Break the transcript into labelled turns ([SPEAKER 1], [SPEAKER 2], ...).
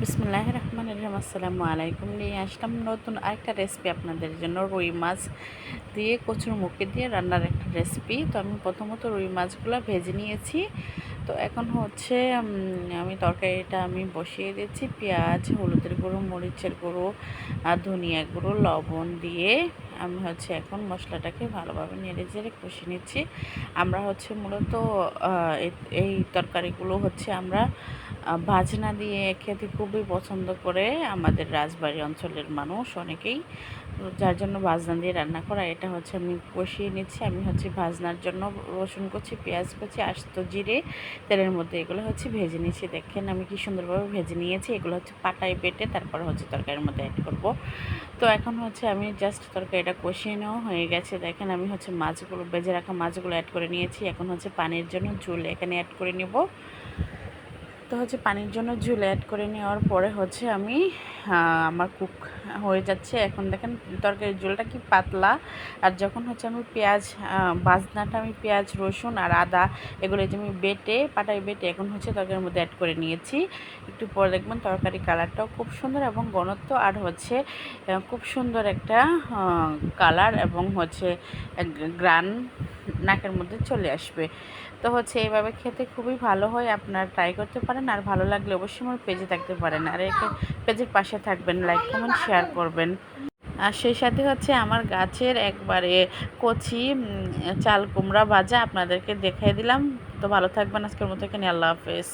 [SPEAKER 1] বিসমুল্লাহ রহমান রহিম আসসালামু আলাইকুম। নিয়ে আসলাম নতুন আরেকটা রেসিপি আপনাদের জন্য, রুই মাছ দিয়ে কচুর মুখে দিয়ে রান্নার একটা রেসিপি তো আমি প্রথমত রুই মাছগুলো ভেজে নিয়েছি। তো এখন হচ্ছে আমি তরকারিটা আমি বসিয়ে দিচ্ছি। পেঁয়াজ, হলুদের গুঁড়ো, মরিচের গুঁড়ো, আর ধনিয়া গুঁড়ো, লবণ দিয়ে আমি হচ্ছে এখন মশলাটাকে ভালোভাবে নেড়ে চেড়ে কষে নিচ্ছি। আমরা হচ্ছে মূলত এই- তরকারিগুলো হচ্ছে আমরা ভাজনা দিয়ে খেতে খুবই পছন্দ করে আমাদের রাজবাড়ি অঞ্চলের মানুষ অনেকেই। যার জন্য ভাজনা দিয়ে রান্না করা, এটা হচ্ছে আমি কষিয়ে নিচ্ছি। আমি হচ্ছে ভাজনার জন্য রসুন কুচি, পেঁয়াজ কুচি, আস্ত জিরে, তেলের মধ্যে এগুলো হচ্ছে ভেজে নিয়েছি দেখেন আমি কি সুন্দরভাবে ভেজে নিয়েছি। এগুলো হচ্ছে পাটায় বেটে তারপর হচ্ছে তরকারির মধ্যে অ্যাড করব। তো এখন হচ্ছে আমি জাস্ট তরকারিটা কষিয়ে নেওয়া হয়ে গেছে। দেখেন আমি হচ্ছে মাছগুলো বেজে রাখা মাছগুলো অ্যাড করে নিয়েছি। এখন হচ্ছে পানির জন্য ঝুল এখানে অ্যাড করে নেব। তো হচ্ছে পানির জন্য ঝুল অ্যাড করে নেওয়ার পরে হচ্ছে আমি আমার কুক হয়ে যাচ্ছে। এখন দেখেন তরকারির ঝোলটা কি পাতলা। আর যখন হচ্ছে আমি পেঁয়াজ বাজনাটা আমি পেঁয়াজ, রসুন আর আদা এগুলো যে আমি বেটে, পাটায় বেটে এখন হচ্ছে তরকারির মধ্যে অ্যাড করে নিয়েছি। একটু পরে দেখবেন তরকারি কালারটাও খুব সুন্দর এবং ঘনত্ব আর হচ্ছে খুব সুন্দর একটা কালার এবং হচ্ছে গ্রান নাকের মধ্যে চলে আসবে। তো হচ্ছে এইভাবে খেতে খুবই ভালো হয়, আপনারা ট্রাই করতে পারেন। আর ভালো লাগলে অবশ্যই আমার পেজে থাকতে পারেন। আর একে পেজের পাশে থাকবেন লাইক কমেন্ট শেয়ার করবেন। আর সেই সাথে হচ্ছে আমার গাছের একবারে কচি চাল কুমড়া ভাজা আপনাদেরকে দেখাই দিলাম। তো ভালো থাকবেন, আজকের মতো এখানে আল্লাহ হাফেজ।